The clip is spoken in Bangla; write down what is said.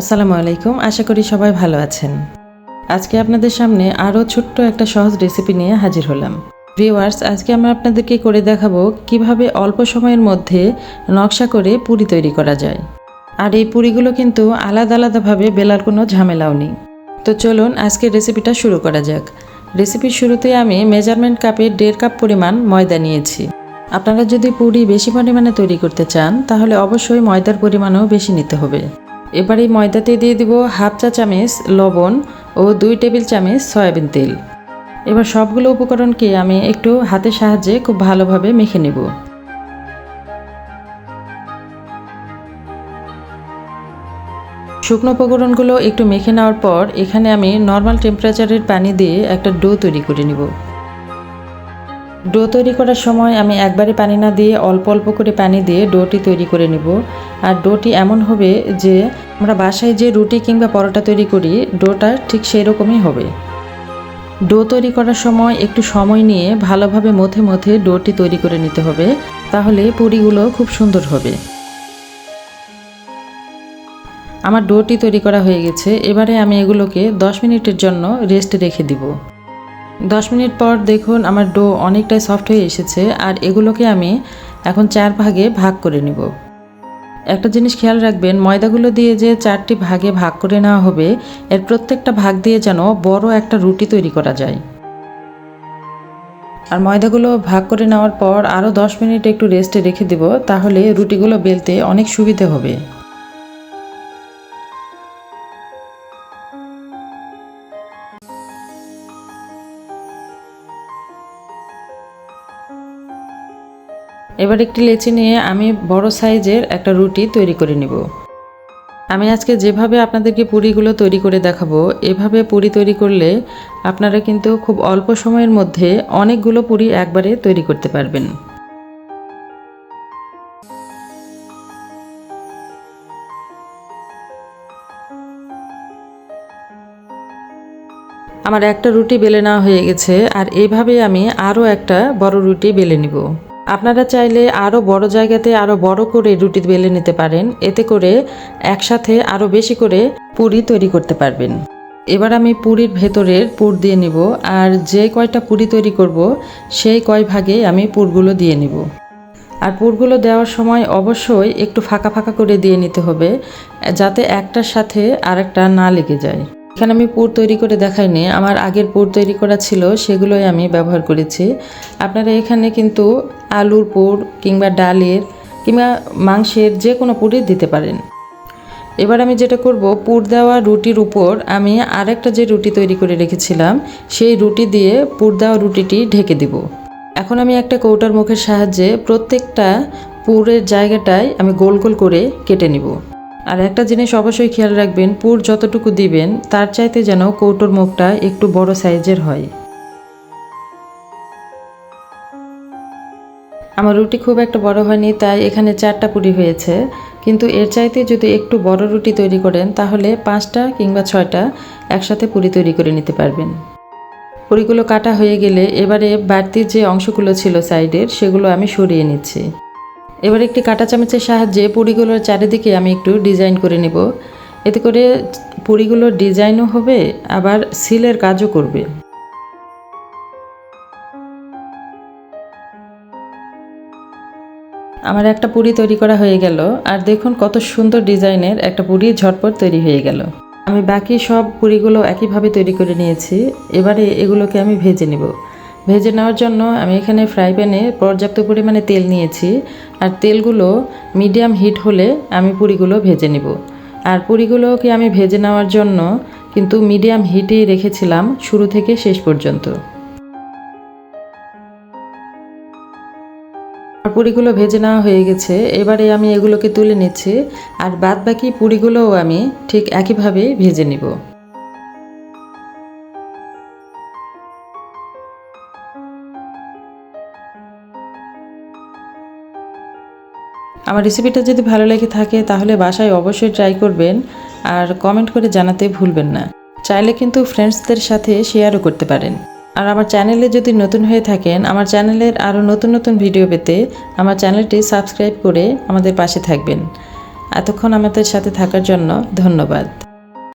আসসালামু আলাইকুম, আশা করি সবাই ভালো আছেন। আজকে আপনাদের সামনে আরও ছোট্ট একটা সহজ রেসিপি নিয়ে হাজির হলাম। ভিউয়ার্স, আজকে আমরা আপনাদেরকে করে দেখাবো কীভাবে অল্প সময়ের মধ্যে নকশা করে পুরি তৈরি করা যায়। আর এই পুরিগুলো কিন্তু আলাদা আলাদাভাবে বেলার কোনো ঝামেলাও নেই। তো চলুন আজকের রেসিপিটা শুরু করা যাক। রেসিপির শুরুতে আমি মেজারমেন্ট কাপে দেড় কাপ পরিমাণ ময়দা নিয়েছি। আপনারা যদি পুরি বেশি পরিমাণে তৈরি করতে চান, তাহলে অবশ্যই ময়দার পরিমাণও বেশি নিতে হবে। এবার এই ময়দাতে দিয়ে দিব হাফ চা চামচ লবণ ও দুই টেবিল চামচ সয়াবিন তেল। এবার সবগুলো উপকরণকে আমি একটু হাতের সাহায্যে খুব ভালোভাবে মেখে নেব। শুকনো উপকরণগুলো একটু মেখে নেওয়ার পর এখানে আমি নর্মাল টেম্পারেচারের পানি দিয়ে একটা ডো তৈরি করে নিব। ডো তৈরি করার সময় আমি একবারে পানি না দিয়ে অল্প অল্প করে পানি দিয়ে ডোটি তৈরি করে নিব। আর ডোটি এমন হবে যে, আমরা বাসায় যে রুটি কিংবা পরোটা তৈরি করি, ডোটা ঠিক সেই রকমই হবে। ডো তৈরি করার সময় একটু সময় নিয়ে ভালোভাবে মথে মথে ডোটি তৈরি করে নিতে হবে, তাহলে পুরিগুলো খুব সুন্দর হবে। আমার ডোটি তৈরি করা হয়ে গেছে, এবারে আমি এগুলোকে 10 মিনিটের জন্য রেস্ট রেখে দিব। দশ মিনিট পর দেখুন আমার ডো অনেকটাই সফট হয়ে এসেছে, আর এগুলোকে আমি এখন চার ভাগে ভাগ করে নিব। একটা জিনিস খেয়াল রাখবেন, ময়দাগুলো দিয়ে যে চারটি ভাগে ভাগ করে নেওয়া হবে, এর প্রত্যেকটা ভাগ দিয়ে যেন বড় একটা রুটি তৈরি করা যায়। আর ময়দাগুলো ভাগ করে নেওয়ার পর আরও দশ মিনিট একটু রেস্টে রেখে দেব, তাহলে রুটিগুলো বেলতে অনেক সুবিধে হবে। এবার একটি লেচি নিয়ে আমি বড় সাইজের একটা রুটি তৈরি করে নিব। আমি আজকে যেভাবে আপনাদেরকে পুরিগুলো তৈরি করে দেখাবো, এভাবে পুরি তৈরি করলে আপনারা কিন্তু খুব অল্প সময়ের মধ্যে অনেকগুলো পুরি একবারে তৈরি করতে পারবেন। আমার একটা রুটি বেলে নেওয়া হয়ে গেছে, আর এইভাবে আমি আরও একটা বড় রুটি বেলে নিব। আপনারা চাইলে আরও বড় জায়গাতে আরও বড় করে রুটি বেলে নিতে পারেন। এতে করে একসাথে আরও বেশি করে পুরি তৈরি করতে পারবেন। এবার আমি পুরির ভেতরের পুর দিয়ে নিব আর যে কয়টা পুরি তৈরি করব, সেই কয় ভাগে আমি পুরগুলো দিয়ে নিব। আর পুরগুলো দেওয়ার সময় অবশ্যই একটু ফাঁকা ফাঁকা করে দিয়ে নিতে হবে, যাতে একটার সাথে আরেকটা না লেগে যায়। এখানে আমি পুর তৈরি করে দেখাইনি, আমার আগের পুর তৈরি করা ছিল, সেগুলোই আমি ব্যবহার করেছি। আপনারা এখানে কিন্তু আলুর পুর কিংবা ডালের কিংবা মাংসের যে কোনো পুরই দিতে পারেন। এবার আমি যেটা করব, পুর দেওয়া রুটির উপর আমি আরেকটা যে রুটি তৈরি করে রেখেছিলাম, সেই রুটি দিয়ে পুর দেওয়া রুটিটি ঢেকে দিব। এখন আমি একটা কৌটার মুখের সাহায্যে প্রত্যেকটা পুরের জায়গাটায় আমি গোল গোল করে কেটে নিব। আর একটা জিনিস অবশ্যই খেয়াল রাখবেন, পুর যতটুকু দিবেন, তার চাইতে যেন কৌটোর মুখটা একটু বড় সাইজের হয়। আমার রুটি খুব একটা বড় হয়নি, তাই এখানে চারটা পুরি হয়েছে। কিন্তু এর চাইতে যদি একটু বড় রুটি তৈরি করেন, তাহলে পাঁচটা কিংবা ছয়টা একসাথে পুরি তৈরি করে নিতে পারবেন। পুরিগুলো কাটা হয়ে গেলে এবারে বাড়তি যে অংশগুলো ছিল সাইডের, সেগুলো আমি সরিয়ে নিচ্ছি। এবার একটি কাটা চামচের সাহায্যে পুরিগুলোর চারিদিকে আমি একটু ডিজাইন করে নেব। এতে করে পুরিগুলোর ডিজাইনও হবে, আবার সিলের কাজও করবে। আমার একটা পুরি তৈরি করা হয়ে গেল, আর দেখুন কত সুন্দর ডিজাইনের একটা পুরি ঝটপট তৈরি হয়ে গেল। আমি বাকি সব পুরিগুলো একইভাবে তৈরি করে নিয়েছি, এবারে এগুলোকে আমি ভেজে নেব। ভেজে নেওয়ার জন্য আমি এখানে ফ্রাই প্যানে পর্যাপ্ত পরিমাণে তেল নিয়েছি। আর তেলগুলো মিডিয়াম হিট হলে আমি পুরিগুলো ভেজে নেব। আর পুরিগুলোকে আমি ভেজে নেওয়ার জন্য কিন্তু মিডিয়াম হিটেই রেখেছিলাম শুরু থেকে শেষ পর্যন্ত। পুরিগুলো ভেজে নেওয়া হয়ে গেছে। এবারে আমি এগুলোকে তুলে নিচ্ছি। আর বাদ বাকি পুরিগুলোও আমি ঠিক একইভাবে ভেজে নিব। আমার রেসিপিটা যদি ভালো লেগে থাকে, তাহলে বাসায় অবশ্যই ট্রাই করবেন আর কমেন্ট করে জানাতে ভুলবেন না। চাইলে কিন্তু ফ্রেন্ডসদের সাথে শেয়ারও করতে পারেন। আর আমার চ্যানেলে যদি নতুন হয়ে থাকেন, আমার চ্যানেলের আরও নতুন নতুন ভিডিও পেতে আমার চ্যানেলটি সাবস্ক্রাইব করে আমাদের পাশে থাকবেন। এতক্ষণ আমাদের সাথে থাকার জন্য ধন্যবাদ।